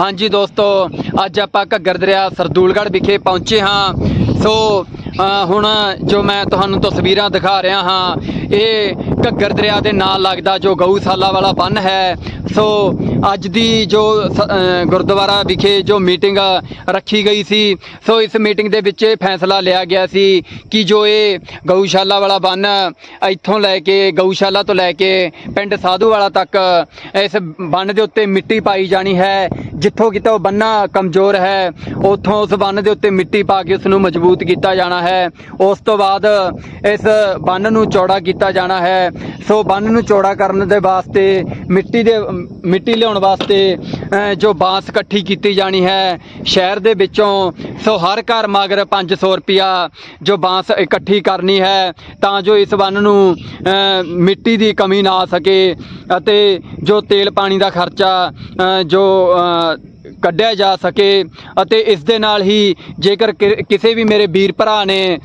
ਹਾਂਜੀ ਦੋਸਤੋ ਅੱਜ ਆਪਾਂ ਘੱਗਰ ਦਰਿਆ ਸਰਦੂਲਗੜ੍ਹ ਵਿਖੇ ਪਹੁੰਚੇ ਹਾਂ। ਸੋ ਹੁਣ ਜੋ ਮੈਂ ਤੁਹਾਨੂੰ ਤਸਵੀਰਾਂ ਦਿਖਾ ਰਿਹਾ ਹਾਂ, ਇਹ ਘੱਗਰ ਦਰਿਆ ਦੇ ਨਾਲ ਲੱਗਦਾ ਜੋ ਗਊਸ਼ਾਲਾ ਵਾਲਾ ਬੰਨ ਹੈ। ਸੋ ਅੱਜ ਦੀ ਜੋ ਸ- ਗੁਰਦੁਆਰਾ ਵਿਖੇ ਜੋ ਮੀਟਿੰਗ ਰੱਖੀ ਗਈ ਸੀ, ਸੋ ਇਸ ਮੀਟਿੰਗ ਦੇ ਵਿੱਚ ਇਹ ਫੈਸਲਾ ਲਿਆ ਗਿਆ ਸੀ ਕਿ ਜੋ ਇਹ ਗਊਸ਼ਾਲਾ ਵਾਲਾ ਬੰਨ ਇੱਥੋਂ ਲੈ ਕੇ ਗਊਸ਼ਾਲਾ ਤੋਂ ਲੈ ਕੇ ਪਿੰਡ ਸਾਧੂ ਵਾਲਾ ਤੱਕ ਇਸ ਬੰਨ ਦੇ ਉੱਤੇ ਮਿੱਟੀ ਪਾਈ ਜਾਣੀ ਹੈ। ਜਿੱਥੋਂ ਕਿਤੇ ਉਹ ਬੰਨਾ ਕਮਜ਼ੋਰ ਹੈ, ਉੱਥੋਂ ਉਸ ਬੰਨ ਦੇ ਉੱਤੇ ਮਿੱਟੀ ਪਾ ਕੇ ਉਸ ਨੂੰ ਮਜ਼ਬੂਤ ਕੀਤਾ ਜਾਣਾ ਹੈ। ਉਸ ਤੋਂ ਬਾਅਦ ਇਸ ਬੰਨ ਨੂੰ ਚੌੜਾ ਕੀਤਾ ਜਾਣਾ ਹੈ। ਸੋ ਬੰਨ ਨੂੰ ਚੌੜਾ ਕਰਨ ਦੇ ਵਾਸਤੇ, ਮਿੱਟੀ ਦੇ, ਮਿੱਟੀ ਲਿਆਉਣ ਵਾਸਤੇ ਜੋ ਬਾਂਸ ਇਕੱਠੀ ਕੀਤੀ ਜਾਣੀ ਹੈ, ਸ਼ਹਿਰ ਦੇ ਵਿੱਚੋਂ, ਸੋ ਹਰ ਘਰ ਮਗਰ 500 ਰੁਪਿਆ ਜੋ ਬਾਂਸ ਇਕੱਠੀ ਕਰਨੀ ਹੈ, ਤਾਂ ਜੋ ਇਸ ਬੰਨ ਨੂੰ ਮਿੱਟੀ ਦੀ ਕਮੀ ਨਾ ਆ ਸਕੇ ਅਤੇ ਜੋ ਤੇਲ ਪਾਣੀ ਦਾ ਖਰਚਾ ਜੋ ਕੱਢਿਆ ਜਾ ਸਕੇ ਅਤੇ ਇਸ ਦੇ ਨਾਲ ਹੀ ਜੇਕਰ ਕਿ- ਕਿਸੇ ਵੀ ਮੇਰੇ ਵੀਰ ਭਰਾ ਨੇ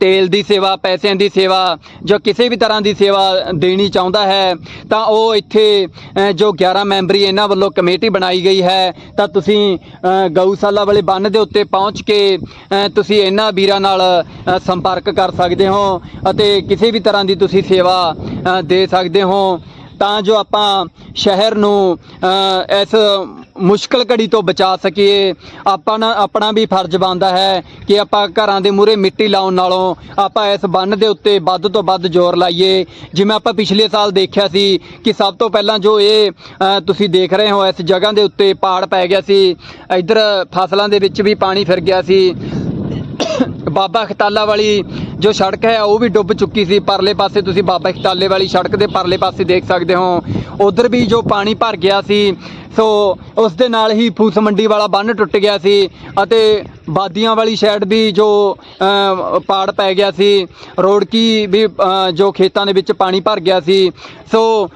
ਤੇਲ ਦੀ ਸੇਵਾ, ਪੈਸਿਆਂ ਦੀ ਸੇਵਾ ਜਾਂ ਕਿਸੇ ਵੀ ਤਰ੍ਹਾਂ ਦੀ ਸੇਵਾ ਦੇਣੀ ਚਾਹੁੰਦਾ ਹੈ, ਤਾਂ ਉਹ ਇੱਥੇ ਜੋ 11 ਮੈਂਬਰੀ ਇਹਨਾਂ ਵੱਲੋਂ ਕਮੇਟੀ ਬਣਾਈ ਗਈ ਹੈ, ਤਾਂ ਤੁਸੀਂ ਗਊਸ਼ਾਲਾ ਵਾਲੇ ਬੰਨ ਦੇ ਉੱਤੇ ਪਹੁੰਚ ਕੇ ਤੁਸੀਂ ਇਹਨਾਂ ਵੀਰਾਂ ਨਾਲ ਸੰਪਰਕ ਕਰ ਸਕਦੇ ਹੋ ਅਤੇ ਕਿਸੇ ਵੀ ਤਰ੍ਹਾਂ ਦੀ ਤੁਸੀਂ ਸੇਵਾ ਦੇ ਸਕਦੇ ਹੋ। ਤਾਂ ਜੋ ਆਪਾਂ ਸ਼ਹਿਰ ਨੂੰ ਇਸ ਮੁਸ਼ਕਲ ਘੜੀ ਤੋਂ ਬਚਾ ਸਕੀਏ। ਆਪਾਂ ਨਾ ਆਪਣਾ ਵੀ ਫਰਜ਼ ਬਣਦਾ ਹੈ ਕਿ ਆਪਾਂ ਘਰਾਂ ਦੇ ਮੂਹਰੇ ਮਿੱਟੀ ਲਾਉਣ ਨਾਲੋਂ ਆਪਾਂ ਇਸ ਬੰਨ ਦੇ ਉੱਤੇ ਵੱਧ ਤੋਂ ਵੱਧ ਜ਼ੋਰ ਲਾਈਏ। ਜਿਵੇਂ ਆਪਾਂ ਪਿਛਲੇ ਸਾਲ ਦੇਖਿਆ ਸੀ ਕਿ ਸਭ ਤੋਂ ਪਹਿਲਾਂ ਜੋ ਇਹ ਤੁਸੀਂ ਦੇਖ ਰਹੇ ਹੋ, ਇਸ ਜਗ੍ਹਾ ਦੇ ਉੱਤੇ ਪਾੜ ਪੈ ਗਿਆ ਸੀ। ਇੱਧਰ ਫਸਲਾਂ ਦੇ ਵਿੱਚ ਵੀ ਪਾਣੀ ਫਿਰ ਗਿਆ ਸੀ। ਬਾਬਾ ਖਤਾਲਾ ਵਾਲੀ ਜੋ ਸੜਕ ਹੈ, ਉਹ ਵੀ ਡੁੱਬ ਚੁੱਕੀ ਸੀ। ਪਰਲੇ ਪਾਸੇ ਤੁਸੀਂ ਬਾਬਾ ਖਤਾਲੇ ਵਾਲੀ ਸੜਕ ਦੇ ਪਰਲੇ ਪਾਸੇ ਦੇਖ ਸਕਦੇ ਹੋ। ਉਧਰ ਵੀ ਜੋ ਪਾਣੀ ਭਰ ਗਿਆ ਸੀ, ਸੋ ਉਸ ਦੇ ਨਾਲ ਹੀ ਫੂਸ ਮੰਡੀ ਵਾਲਾ ਬੰਨ ਟੁੱਟ ਗਿਆ ਸੀ ਅਤੇ ਬਾਦੀਆਂ ਵਾਲੀ ਸਾਈਡ ਵੀ ਜੋ ਪਾੜ ਪੈ ਗਿਆ ਸੀ। ਰੋੜਕੀ ਵੀ ਜੋ ਖੇਤਾਂ ਦੇ ਵਿੱਚ ਪਾਣੀ ਭਰ ਗਿਆ ਸੀ। ਸੋ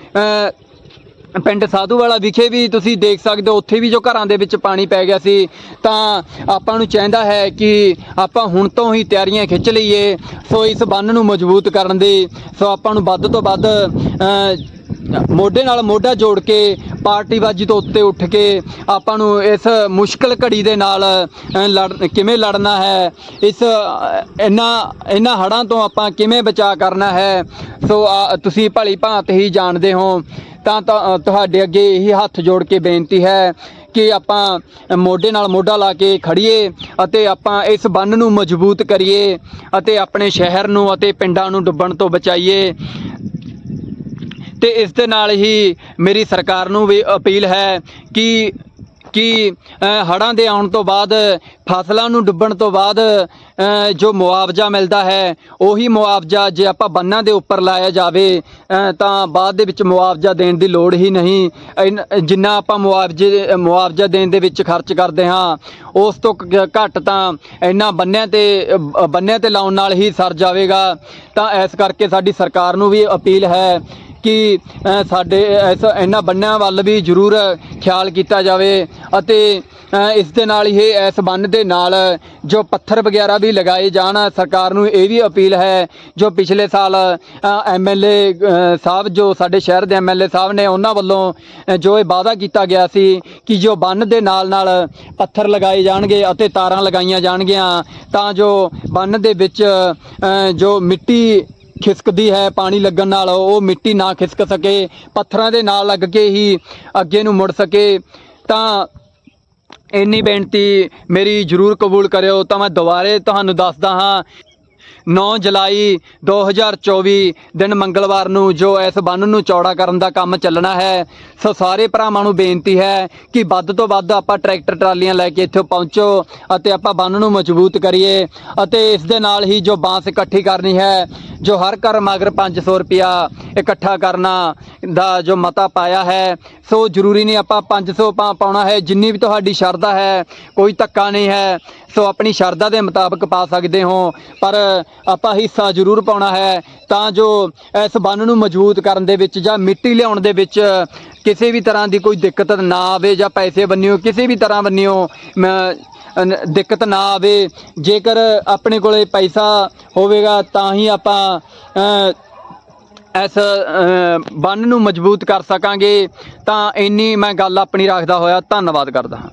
ਪਿੰਡ ਸਾਧੂ ਵਾਲਾ ਵਿਖੇ ਵੀ ਤੁਸੀਂ ਦੇਖ ਸਕਦੇ ਹੋ, ਉੱਥੇ ਵੀ ਜੋ ਘਰਾਂ ਦੇ ਵਿੱਚ ਪਾਣੀ ਪੈ ਗਿਆ ਸੀ, ਤਾਂ ਆਪਾਂ ਨੂੰ ਚਾਹੀਦਾ ਹੈ ਕਿ ਆਪਾਂ ਹੁਣ ਤੋਂ ਹੀ ਤਿਆਰੀਆਂ ਖਿੱਚ ਲਈਏ, ਸੋ ਇਸ ਬੰਨ ਨੂੰ ਮਜ਼ਬੂਤ ਕਰਨ ਦੀ, ਸੋ ਆਪਾਂ ਨੂੰ ਵੱਧ ਤੋਂ ਵੱਧ ਮੋਢੇ ਨਾਲ ਮੋਢਾ ਜੋੜ ਕੇ ਪਾਰਟੀਬਾਜੀ ਤੋਂ ਉੱਤੇ ਉੱਠ ਕੇ ਆਪਾਂ ਨੂੰ ਇਸ ਮੁਸ਼ਕਲ ਘੜੀ ਦੇ ਨਾਲ ਲੜ ਕਿਵੇਂ ਲੜਨਾ ਹੈ ਇਸ ਇਹਨਾਂ ਇਹਨਾਂ ਹੜਾਂ ਤੋਂ ਆਪਾਂ ਕਿਵੇਂ ਬਚਾ ਕਰਨਾ ਹੈ ਸੋ ਆ, ਤੁਸੀਂ ਭਲੀ ਭਾਂਤ ਹੀ ਜਾਣਦੇ ਹੋ। ਤਾਂ ਤਾਂ ਤੁਹਾਡੇ ਅੱਗੇ ਇਹੀ ਹੱਥ ਜੋੜ ਕੇ ਬੇਨਤੀ ਹੈ ਕਿ ਆਪਾਂ ਮੋਢੇ ਨਾਲ ਮੋਢਾ ਲਾ ਕੇ ਖੜੀਏ ਅਤੇ ਆਪਾਂ ਇਸ ਬੰਨ ਨੂੰ ਮਜ਼ਬੂਤ ਕਰੀਏ ਅਤੇ ਆਪਣੇ ਸ਼ਹਿਰ ਨੂੰ ਅਤੇ ਪਿੰਡਾਂ ਨੂੰ ਡੁੱਬਣ ਤੋਂ ਬਚਾਈਏ। ਤੇ ਇਸ ਦੇ ਨਾਲ ਹੀ ਮੇਰੀ ਸਰਕਾਰ ਨੂੰ ਵੀ ਅਪੀਲ ਹੈ ਕਿ ਕਿ ਅ, ਹੜ੍ਹਾਂ ਦੇ ਆਉਣ ਤੋਂ ਬਾਅਦ ਫਸਲਾਂ ਨੂੰ ਡੁੱਬਣ ਤੋਂ ਬਾਅਦ ਜੋ ਮੁਆਵਜ਼ਾ ਮਿਲਦਾ ਹੈ ਉਹੀ ਮੁਆਵਜ਼ਾ ਜੇ ਆਪਾਂ ਬੰਨਾਂ ਦੇ ਉੱਪਰ ਲਾਇਆ ਜਾਵੇ ਤਾਂ ਬਾਅਦ ਦੇ ਵਿੱਚ ਮੁਆਵਜ਼ਾ ਦੇਣ ਦੀ ਲੋੜ ਹੀ ਨਹੀਂ। ਇਨ- ਜਿੰਨਾ ਆਪਾਂ ਮੁਆਵਜ਼ੇ ਮੁਆਵਜ਼ਾ ਦੇਣ ਦੇ ਵਿੱਚ ਖਰਚ ਕਰਦੇ ਹਾਂ ਉਸ ਤੋਂ ਘੱਟ ਤਾਂ ਇਹਨਾਂ ਬੰਨਿਆਂ ਤੇ ਬੰਨਿਆਂ ਤੇ ਲਾਉਣ ਨਾਲ ਹੀ ਸਰ ਜਾਵੇਗਾ। ਤਾਂ ਇਸ ਕਰਕੇ ਸਾਡੀ ਸਰਕਾਰ ਨੂੰ ਵੀ ਅਪੀਲ ਹੈ ਕਿ ਸਾਡੇ ਇਸ ਇਹਨਾਂ ਬੰਨਿਆਂ ਵੱਲ ਵੀ ਜ਼ਰੂਰ ਖਿਆਲ ਕੀਤਾ ਜਾਵੇ ਅਤੇ ਇਸ ਦੇ ਨਾਲ ਹੀ ਇਸ ਬੰਨ ਦੇ ਨਾਲ ਜੋ ਪੱਥਰ ਵਗੈਰਾ ਵੀ ਲਗਾਏ ਜਾਣ, ਸਰਕਾਰ ਨੂੰ ਇਹ ਵੀ ਅਪੀਲ ਹੈ, ਜੋ ਪਿਛਲੇ ਸਾਲ ਐਮਐਲਏ ਸਾਹਿਬ ਜੋ ਸਾਡੇ ਸ਼ਹਿਰ ਦੇ ਐਮਐਲਏ ਸਾਹਿਬ ਨੇ ਉਹਨਾਂ ਵੱਲੋਂ ਜੋ ਇਹ ਵਾਅਦਾ ਕੀਤਾ ਗਿਆ ਸੀ ਕਿ ਜੋ ਬੰਨ ਦੇ ਨਾਲ ਨਾਲ ਪੱਥਰ ਲਗਾਏ ਜਾਣਗੇ ਅਤੇ ਤਾਰਾਂ ਲਗਾਈਆਂ ਜਾਣਗੀਆਂ, ਤਾਂ ਜੋ ਬੰਨ ਦੇ ਵਿੱਚ ਜੋ ਮਿੱਟੀ ਖਿਸਕਦੀ ਹੈ ਪਾਣੀ ਲੱਗਣ ਨਾਲ, ਉਹ ਮਿੱਟੀ ਨਾ ਖਿਸਕ ਸਕੇ, ਪੱਥਰਾਂ ਦੇ ਨਾਲ ਲੱਗ ਕੇ ਹੀ ਅੱਗੇ ਨੂੰ ਮੁੜ ਸਕੇ। ਤਾਂ ਇੰਨੀ ਬੇਨਤੀ ਮੇਰੀ ਜ਼ਰੂਰ ਕਬੂਲ ਕਰਿਓ, ਤਾਂ ਮੈਂ ਦੁਬਾਰੇ ਤੁਹਾਨੂੰ ਦੱਸਦਾ ਹਾਂ 9 ਜੁਲਾਈ 2024 ਦਿਨ ਮੰਗਲਵਾਰ ਨੂੰ ਜੋ ਇਸ ਬੰਨ ਨੂੰ ਚੌੜਾ ਕਰਨ ਦਾ ਕੰਮ ਚੱਲਣਾ ਹੈ, ਸੋ ਸਾਰੇ ਭਰਾਵਾਂ ਨੂੰ ਬੇਨਤੀ ਹੈ ਕਿ ਵੱਧ ਤੋਂ ਵੱਧ ਆਪਾਂ ਟਰੈਕਟਰ ਟਰਾਲੀਆਂ ਲੈ ਕੇ ਇੱਥੇ ਪਹੁੰਚੋ ਅਤੇ ਆਪਾਂ ਬੰਨ ਨੂੰ ਮਜ਼ਬੂਤ ਕਰੀਏ ਅਤੇ ਇਸ ਦੇ ਨਾਲ ਹੀ ਜੋ ਬਾਂਸ ਇਕੱਠੀ ਕਰਨੀ ਹੈ, ਜੋ ਹਰ ਘਰ ਮਗਰ 500 ਰੁਪਿਆ ਇਕੱਠਾ ਕਰਨਾ ਦਾ ਜੋ ਮਤਾ ਪਾਇਆ ਹੈ, ਸੋ ਜ਼ਰੂਰੀ ਨਹੀਂ ਆਪਾਂ 500 ਪਾ ਪਾਉਣਾ ਹੈ, ਜਿੰਨੀ ਵੀ ਤੁਹਾਡੀ ਸ਼ਰਧਾ ਹੈ, ਕੋਈ ਧੱਕਾ ਨਹੀਂ ਹੈ, ਸੋ ਆਪਣੀ ਸ਼ਰਧਾ ਦੇ ਮੁਤਾਬਕ ਪਾ ਸਕਦੇ ਹੋ। ਪਰ ਆਪਾਂ ਹਿੱਸਾ ਜ਼ਰੂਰ ਪਾਉਣਾ ਹੈ, ਤਾਂ ਜੋ ਇਸ ਬੰਨ ਨੂੰ ਮਜ਼ਬੂਤ ਕਰਨ ਦੇ ਵਿੱਚ ਜਾਂ ਮਿੱਟੀ ਲਿਆਉਣ ਦੇ ਵਿੱਚ ਕਿਸੇ ਵੀ ਤਰ੍ਹਾਂ ਦੀ ਕੋਈ ਦਿੱਕਤ ਨਾ ਆਵੇ ਜਾਂ ਪੈਸੇ ਬੰਨਿਓ, ਕਿਸੇ ਵੀ ਤਰ੍ਹਾਂ ਬੰਨਿਓ ਦਿੱਕਤ ਨਾ ਆਵੇ। ਜੇਕਰ ਆਪਣੇ ਕੋਲੇ ਪੈਸਾ ਹੋਵੇਗਾ, ਤਾਂ ਹੀ ਆਪਾਂ ਇਸ ਬੰਨ ਨੂੰ ਮਜ਼ਬੂਤ ਕਰ ਸਕਾਂਗੇ। ਤਾਂ ਇੰਨੀ ਮੈਂ ਗੱਲ ਆਪਣੀ ਰੱਖਦਾ ਹੋਇਆ। ਧੰਨਵਾਦ ਕਰਦਾ ਹਾਂ।